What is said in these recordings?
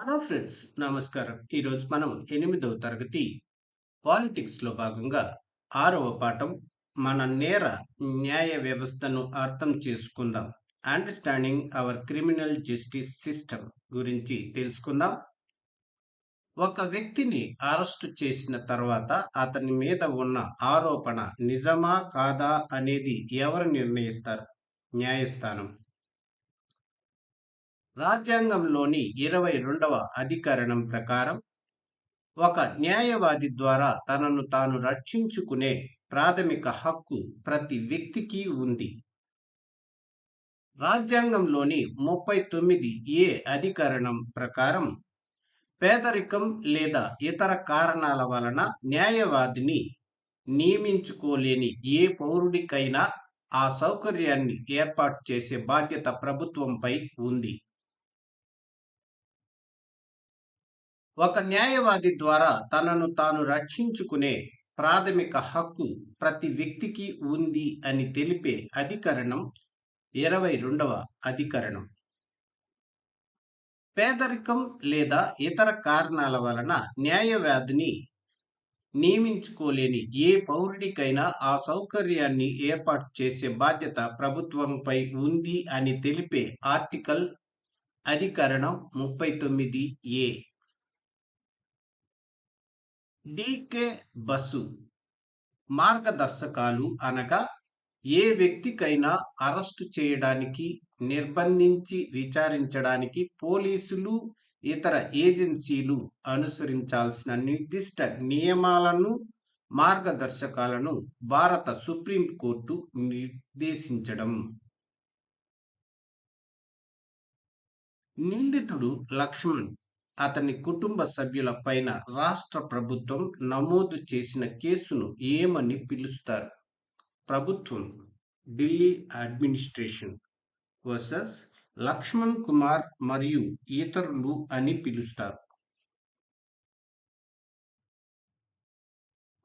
Hello friends నమస్కారం. ఈరోజు మనం ఎనిమిదవ తరగతి పాలిటిక్స్లో భాగంగా ఆరవ పాఠం మన నేర న్యాయ వ్యవస్థను అర్థం చేసుకుందాం. Understanding our criminal justice system గురించి తెలుసుకుందాం. ఒక వ్యక్తిని అరెస్టు చేసిన తర్వాత అతని మీద ఉన్న ఆరోపణ నిజమా కాదా అనేది ఎవరు నిర్ణయిస్తారు? న్యాయస్థానం. రాజ్యాంగంలోని ఇరవై రెండవ అధికరణం ప్రకారం ఒక న్యాయవాది ద్వారా తనను తాను రక్షించుకునే ప్రాథమిక హక్కు ప్రతి వ్యక్తికి ఉంది. రాజ్యాంగంలోని ముప్పై తొమ్మిది ఏ అధికరణం ప్రకారం పేదరికం లేదా ఇతర కారణాల వలన న్యాయవాదిని నియమించుకోలేని ఏ పౌరుడికైనా ఆ సౌకర్యాన్ని ఏర్పాటు చేసే బాధ్యత ప్రభుత్వంపై ఉంది. ఒక న్యాయవాది ద్వారా తనను తాను రక్షించుకునే ప్రాథమిక హక్కు ప్రతి వ్యక్తికి ఉంది అని తెలిపే అధికరణం ఇరవై రెండవ అధికరణం. పేదరికం లేదా ఇతర కారణాల వలన న్యాయవాదిని నియమించుకోలేని ఏ పౌరుడికైనా ఆ సౌకర్యాన్ని ఏర్పాటు చేసే బాధ్యత ప్రభుత్వంపై ఉంది అని తెలిపే ఆర్టికల్ అధికరణం ముప్పై తొమ్మిది ఏ. డీకే బస్సు మార్గదర్శకాలు అనగా ఏ వ్యక్తికైనా అరెస్టు చేయడానికి నిర్బంధించి విచారించడానికి పోలీసులు ఇతర ఏజెన్సీలు అనుసరించాల్సిన నిర్దిష్ట నియమాలను మార్గదర్శకాలను భారత సుప్రీంకోర్టు నిర్దేశించడం. నిందితుడు లక్ష్మణ్ అతని కుటుంబ సభ్యుల పైన రాష్ట్ర ప్రభుత్వం నమోదు చేసిన కేసును ఏమని పిలుస్తారు? ప్రభుత్వం ఢిల్లీ అడ్మినిస్ట్రేషన్ వర్సెస్ లక్ష్మణ్ కుమార్ మరియు ఇతరులు అని పిలుస్తారు.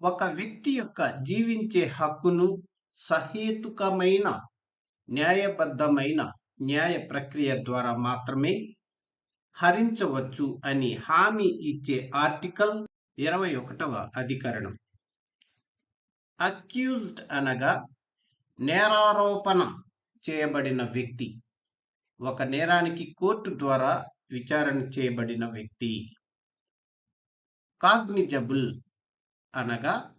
ఒక వ్యక్తి యొక్క జీవించే హక్కును సహేతుకమైన న్యాయబద్ధమైన న్యాయ ప్రక్రియ ద్వారా మాత్రమే హరించవచ్చు అని హామీ ఇచ్చే ఆర్టికల్ ఇరవై ఒకటవ అధికరణం. అక్యూజ్డ్ అనగా నేరారోపణ చేయబడిన వ్యక్తి. ఒక నేరానికి కోర్టు ద్వారా విచారణ చేయబడిన వ్యక్తి. కాగ్నిజబుల్ అనగా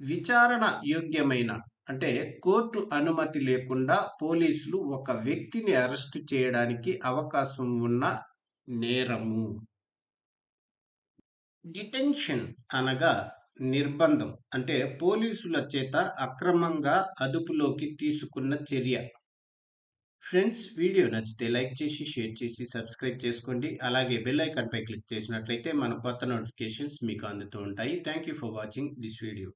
విచారణ యోగ్యమైన అంటే కోర్టు అనుమతి లేకుండా పోలీసులు ఒక వ్యక్తిని అరెస్టు చేయడానికి అవకాశం ఉన్న నేరము. డిటెన్షన్ అనగా నిర్బంధం అంటే పోలీసుల చేత అక్రమంగా అదుపులోకి తీసుకున్న చర్య. ఫ్రెండ్స్ వీడియో నచ్చితే లైక్ చేసి షేర్ చేసి సబ్స్క్రైబ్ చేసుకోండి. అలాగే బెల్ ఐకాన్పై క్లిక్ చేసినట్లయితే మన కొత్త నోటిఫికేషన్స్ మీకు అందుతూ ఉంటాయి. Thank you for watching this video.